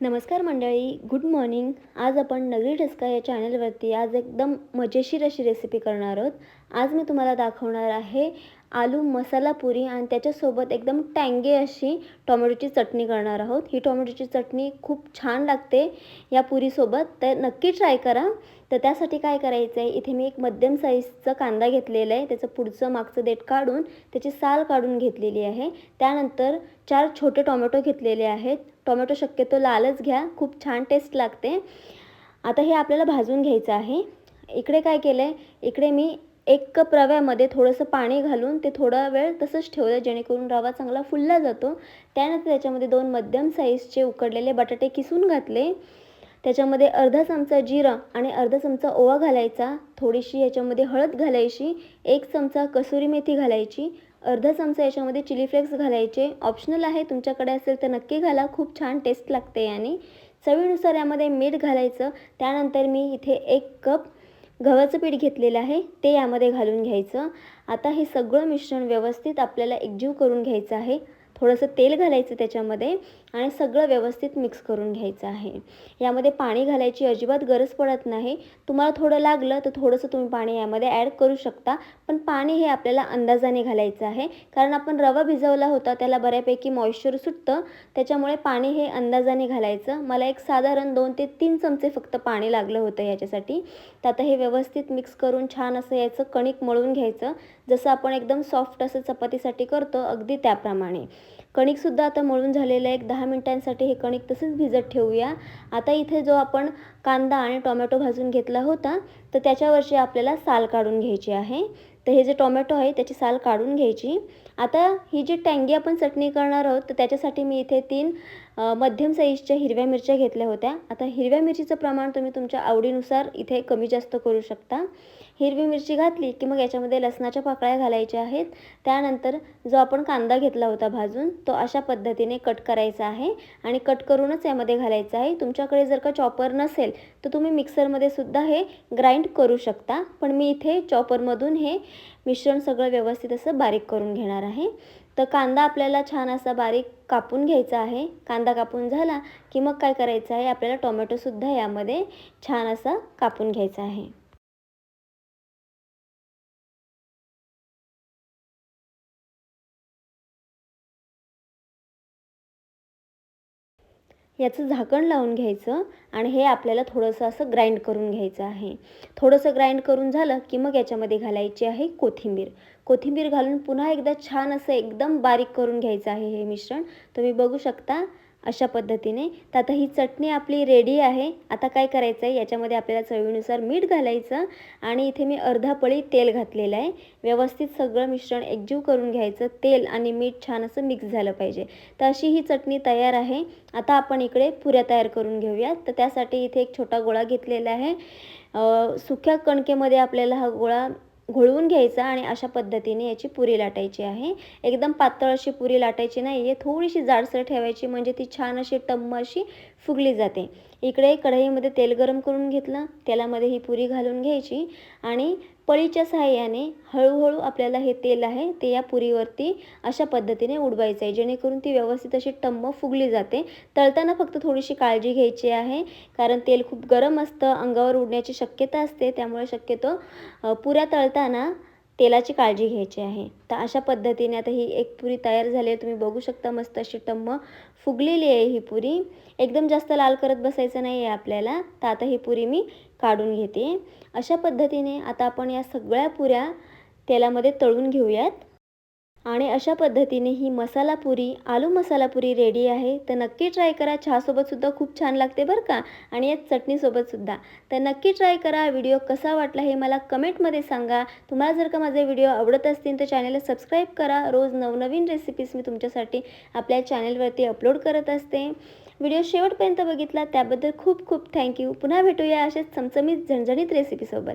नमस्कार मंडळी good morning आज आपण नगरी ठसका या चॅनलवरती आज एकदम मजेशीर अशी रेसिपी करणार आहोत. आज मी तुम्हाला दाखवणार आहे आलू मसाला पुरी आणि त्याच्यासोबत एकदम टँगे अशी टोमॅटोची चटणी करणार आहोत. ही टोमॅटोची चटणी खूप छान लागते या पुरीसोबत. तर नक्की ट्राय करा. तर त्यासाठी काय करायचं आहे इथे मी एक मध्यम साईजचा कांदा घेतलेला आहे. त्याचं पुढचं मागचं देठ काढून त्याची साल काढून घेतलेली आहे. त्यानंतर चार छोटे टोमॅटो घेतलेले आहेत. टोमॅटो शक्यतो लालच घ्या खूप छान टेस्ट लागते. आता हे आपल्याला भाजून घ्यायचं आहे. इकडे काय केलं आहे इकडे मी एक कप रव्यामध्ये थोडंसं पाणी घालून ते थोडा वेळ तसंच ठेवलं जेणेकरून रवा चांगला फुलला जातो. त्यानंतर त्याच्यामध्ये दोन मध्यम साईजचे उकडलेले बटाटे किसून घातले. त्याच्यामध्ये अर्धा चमचा जिरा आणि अर्धा चमचा ओवा घालायचा. थोडीशी याच्यामध्ये हळद घालायची एक चमचा कसुरी मेथी घालायची अर्धा चमचा याच्यामध्ये चिली फ्लेक्स घालायचे. ऑप्शनल आहे तुमच्याकडे असेल तर नक्की घाला. खूप छान टेस्ट लागते याने. चवीनुसार यामध्ये मीठ घालायचं. त्यानंतर मी इथे एक कप गव्हाचं पीठ घेतलेलं आहे ते यामध्ये घालून घ्यायचं. आता हे सगळं मिश्रण व्यवस्थित आपल्याला एकजीव करून घ्यायचं आहे. थोडंसं तेल घालायचं त्याच्यामध्ये आणि सगळं व्यवस्थित मिक्स करून घ्यायचं आहे. यामध्ये पाणी घालायची अजिबात गरज पडत नाही. तुम्हाला थोडं लागलं तर थोडंसं तुम्ही पाणी यामध्ये ॲड करू शकता. पण पाणी हे आपल्याला अंदाजाने घालायचं आहे. कारण आपण रवा भिजवला होता त्याला बऱ्यापैकी मॉइश्चर सुटतं. त्याच्यामुळे पाणी हे अंदाजाने घालायचं. मला एक साधारण दोन ते तीन चमचे फक्त पाणी लागलं होतं याच्यासाठी. तर आता हे व्यवस्थित मिक्स करून छान असं याचं कणिक मळून घ्यायचं. जसं आपण एकदम सॉफ्ट असं चपातीसाठी करतो अगदी त्याप्रमाणे. कणिकसुद्धा आता मळून झालेलं आहे. एक दहा मिनटांसाठी हे कणिक तसंच भिजत ठेवूया. आता इथे जो आपण कांदा आणि टोमॅटो भाजून घेतला होता तर त्याच्यावरची आपल्याला साल काढून घ्यायची आहे. तर हे जे टोमॅटो आहे त्याची साल काढून घ्यायची. आता ही जी टँगी आपण चटणी करणार आहोत तर त्याच्यासाठी मी इथे तीन मध्यम साईजच्या हिरव्या मिरच्या घेतल्या होत्या. आता हिरव्या मिरचीचं प्रमाण तुम्ही तुमच्या आवडीनुसार इथे कमी जास्त करू शकता. हिरवी मिरची घातली की मग याच्यामध्ये लसणाच्या पाकळ्या घालायच्या आहेत. त्यानंतर जो आपण कांदा घेतला होता भाजून तो अशा पद्धतीने कट करायचा आहे आणि कट करूनच यामध्ये घालायचा आहे. तुमच्याकडे जर का चॉपर नसेल तर तुम्ही मिक्सरमध्ये सुद्धा हे ग्राइंड करू शकता. पण मी इथे चॉपरमधून हे मिश्रण सगळं व्यवस्थित असं बारीक करून घेणार आहे तर कांदा आपल्याला छान असा बारीक कापून घ्यायचा आहे. कांदा कापून झाला की मग काय करायचं आहे? आपल्याला टोमॅटोसुद्धा यामध्ये छान असा कापून घ्यायचा आहे. याचं झाकण लावून घ्यायचं आणि हे आपल्याला थोडंसं असं ग्राइंड करून घ्यायचं आहे. थोडंसं ग्राइंड करून झालं की मग याच्यामध्ये घालायची आहे कोथिंबीर. कोथिंबीर घालून पुन्हा एकदा छान असं एकदम बारीक करून घ्यायचं आहे हे मिश्रण. तुम्ही बघू शकता अशा पद्धतीने. तर आता ही चटणी आपली रेडी आहे. आता काय करायचं आहे याच्यामध्ये आपल्याला चवीनुसार मीठ घालायचं आणि इथे मी अर्धा पळी तेल घातलेलं आहे. व्यवस्थित सगळं मिश्रण एकजीव करून घ्यायचं. तेल आणि मीठ छान असं मिक्स झालं पाहिजे. तर अशी ही चटणी तयार आहे. आता आपण इकडे पुऱ्या तयार करून घेऊयात. तर त्यासाठी इथे एक छोटा गोळा घेतलेला आहे. सुक्या कणकेमध्ये आपल्याला हा गोळा घोळवून घ्यायचा आणि अशा पद्धतीने याची पुरी लाटायची आहे. एकदम पातळ अशी पुरी लाटायची नाही आहे थोडीशी जाडसर ठेवायची म्हणजे ती छान अशी टम्म अशी फुगली जाते. इकडे कढईमध्ये तेल गरम करून घेतलं तेलामध्ये ही पुरी घालून घ्यायची आणि पळीच्या सहाय्याने हळूहळू आपल्याला हे तेल आहे ते या पुरीवरती अशा पद्धतीने उडवायचं आहे जेणेकरून ती व्यवस्थित अशी टम्म फुगली जाते. तळताना फक्त थोडीशी काळजी घ्यायची आहे कारण तेल खूप गरम असतं अंगावर उडण्याची शक्यता असते त्यामुळे शक्यतो पुऱ्या तळताना तेलाची काळजी घ्यायची आहे. तर अशा पद्धतीने आता ही एक पुरी तयार झाली आहे. तुम्ही बघू शकता मस्त अशी टम्म फुगलेली आहे ही पुरी. एकदम जास्त लाल करत बसायचं नाही आहे आपल्याला. तर आता ही पुरी मी काढून घेते. अशा पद्धतीने आता आपण या सगळ्या पुऱ्या तेलामध्ये तळून घेऊयात. आणि अशा पद्धतीने ही मसाला पुरी आलू मसाला पुरी रेडी आहे. तर नक्की ट्राय करा. चहासोबतसुद्धा खूप छान लागते बरं का? आणि या चटणीसोबतसुद्धा तर नक्की ट्राय करा. व्हिडिओ कसा वाटला हे मला कमेंटमध्ये सांगा. तुम्हाला जर का माझे व्हिडिओ आवडत असतील तर चॅनलला सबस्क्राईब करा. रोज नवनवीन रेसिपीज मी तुमच्यासाठी आपल्या चॅनलवरती अपलोड करत असते. व्हिडिओ शेवटपर्यंत बघितला. त्याबद्दल खूप खूप थँक्यू पुन्हा भेटूया असेच चमचमीत झणझणीत रेसिपीसोबत